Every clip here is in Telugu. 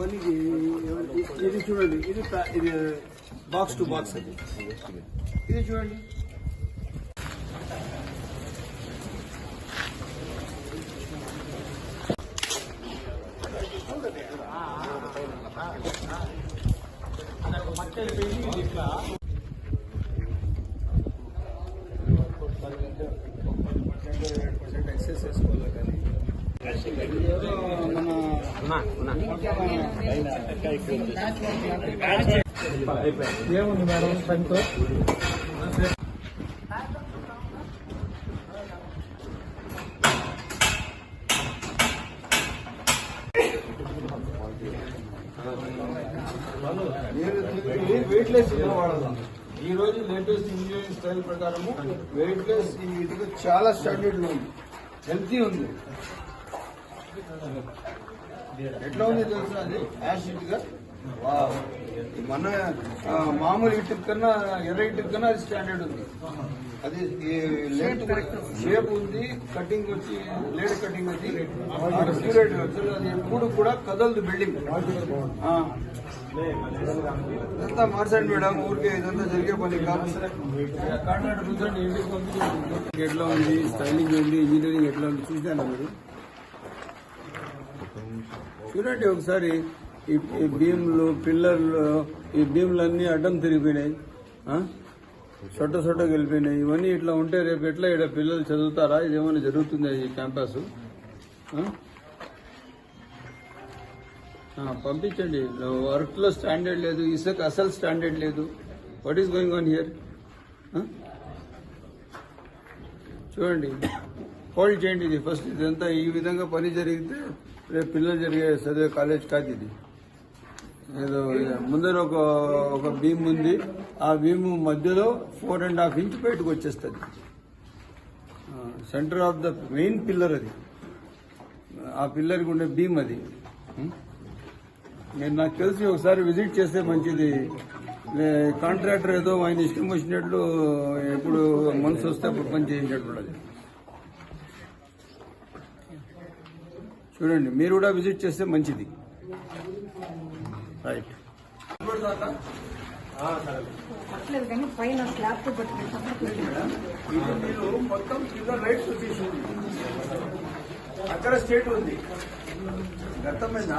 పనికి ఇది చూడండి ఇది ప్యా- ఇది బాక్స్ టు బాక్స్ అది ఇది చూడండి ఎక్సెస్ చేసుకోవాలి కానీ మన ఏముంది మేడం స్ట్రెంత్ వెయిట్ లెస్ ఈ రోజు లేటెస్ట్ ఇంజనీరింగ్ స్టైల్ ప్రకారము వెయిట్ లెస్ ఈ ఇటుక చాలా స్టాండర్డ్లో ఉంది. హెల్తీ ఉంది. ఎట్లా ఉంది తెలుసా అది? యాసిడ్గా? వావ్. మన మామూలు ఇటుక కన్నా ఎర్ర ఇటుక కన్నా అది స్టాండర్డ్ ఉంది. అది లేట్ షేప్ ఉంది కటింగ్ వచ్చి లేట్ కటింగ్ వచ్చి అక్యురేట్ అది ఎప్పుడు కూడా కదలదు బిల్డింగ్ ఇదంతా మార్చండి మేడం ఊరికే ఇదంతా జరిగే పని కాదు. కాంట్రాక్ట్ ఎట్లా ఉంది? స్టైలింగ్ ఉంది ఇంజనీరింగ్ ఎట్లా ఉంది? చూసాను మీరు? చూడండి ఒకసారి ఈ ఈ పిల్లర్లు ఈ భీములన్నీ అడ్డం తిరిగిపోయినాయి. చొట్ట సొట్ట సొట్ట ఇవన్నీ ఇట్లా ఉంటే రేపు ఎట్లా ఇక్కడ పిల్లలు చదువుతారా? ఇదేమైనా జరుగుతుందా ఈ క్యాంపస్ పంపించండి. వర్క్లో స్టాండర్డ్ లేదు. ఇసుక అసలు స్టాండర్డ్ లేదు. What is going on here చూడండి. హోల్డ్ చేయండి ఇది. ఫస్ట్ ఇదంతా ఈ విధంగా పని జరిగితే రేపు పిల్లలు జరిగే చదివే కాలేజ్ కాదు ఇది. ఏదో ముందర ఒక ఒక భీమ్ ఉంది. ఆ భీమ్ మధ్యలో ఫోర్ అండ్ హాఫ్ ఇంచ్ బయటకు వచ్చేస్తుంది. Centre of the main pillar అది. ఆ పిల్లర్కి ఉండే భీమ్ అది. నేను నాకు తెలిసి ఒకసారి విజిట్ చేస్తే మంచిది. కాంట్రాక్టర్ ఏదో ఆయన ఇష్టం వచ్చినట్లు ఎప్పుడు మనసు వస్తే అప్పుడు పని చేయించినట్లు అది. చూడండి మీరు కూడా విజిట్ చేస్తే మంచిది. రైట్ పట్టలేదు కానీ పైన స్లాబ్తో పట్టుకుంటే ఇది మీరు మొత్తం చూపించింది అక్కడ స్టేట్ ఉంది. గతమైన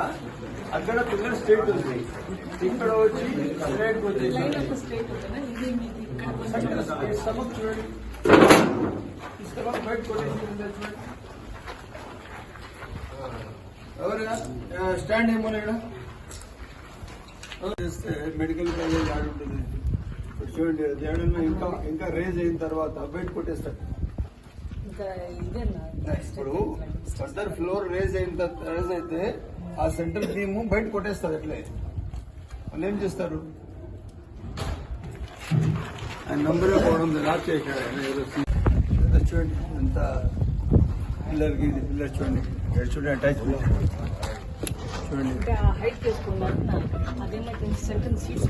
అక్కడ పిల్లర్ స్టేట్ ఉంది. ఇక్కడ వచ్చి స్ట్రైట్ వచ్చి లైన్ ఒక స్ట్రేట్ ఉంటుందా? ఇది మీకు ఇక్కడ. కొంచెం స్టమక్ చూడండి ఈ బయట కొట్టేసి చూడండి ఎవరుగా స్టాండ్ ఏమో ఇక్కడ చేస్తే మెడికల్ కాలేజ్ ఆడుంటుంది ఇప్పుడు చూడండి అది ఏడన్నా ఇంకా ఇంకా రేజ్ అయిన తర్వాత బయట ఇదేనా? ఇప్పుడు ఫర్దర్ ఫ్లోర్ రేజ్ అయిన రేజ్ అయితే ఆ సెంటర్ బీమ్ బయట కొట్టేస్తారు ఎట్లే వాళ్ళు ఏం చేస్తారు? ఆయన నంబరే పోవడం లాక్ చేశాడు. చూడండి ఎంత పిల్లర్కి ఇది పిల్లర్ చూడండి. చూడండి. అటాచ్ చూడండి హైట్ చేసుకున్నారు అదేమైతే సెంటర్ సీట్స్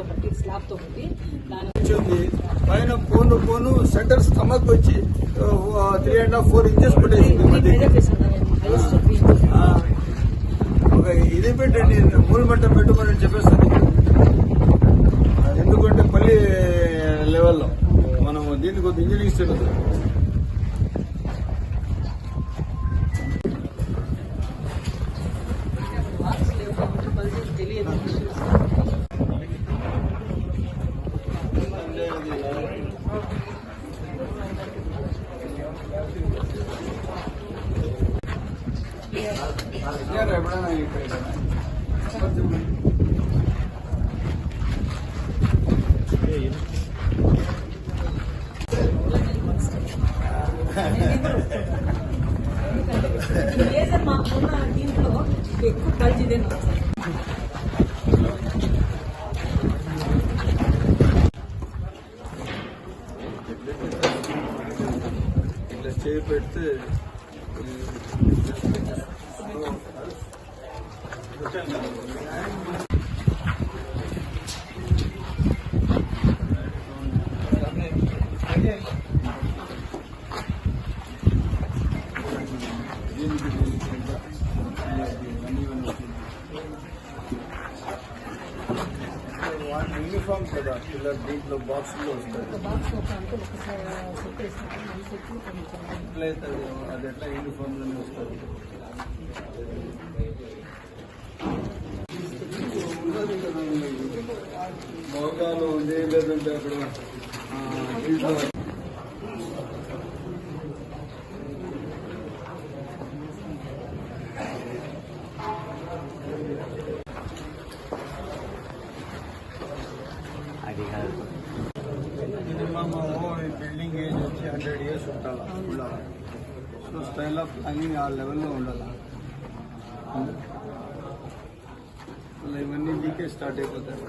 బట్టి బట్టి దాని పైన పోను పోను సెంటర్ స్టమక్ వచ్చి three and half four inches కొట్టేసింది ఒక ఇది పెట్టండి మూలమట్టం పెట్టుకోమని చెప్పేస్తాను ఎప్పుడైనా ఇక్కడ? లేజర్ మాకున్న దీంట్లో ఎక్కువ బల్జిదే పెడితే దీనికి దీనికి ఎంత? ఇవన్నీ ఇవన్నీ వచ్చింది. యూనిఫామ్ కదా పిల్లలు దీంట్లో బాక్సుల్లో వస్తుంది అది- ఎట్లా యూనిఫామ్లోనే వస్తుంది? మోగాలు ఉంది లేదంటే అక్కడ ఆ, దీంట్లో మినిమమ్ ఈ బిల్డింగ్ ఏజ్ వచ్చి హండ్రెడ్ ఇయర్స్ ఉండాలి ఉండాలి సో స్టైల్ ఆఫ్ ప్లానింగ్ ఆ లెవెల్లో ఉండాలి మళ్ళీ ఇవన్నీ లీకేజ్ స్టార్ట్ అయిపోతాయి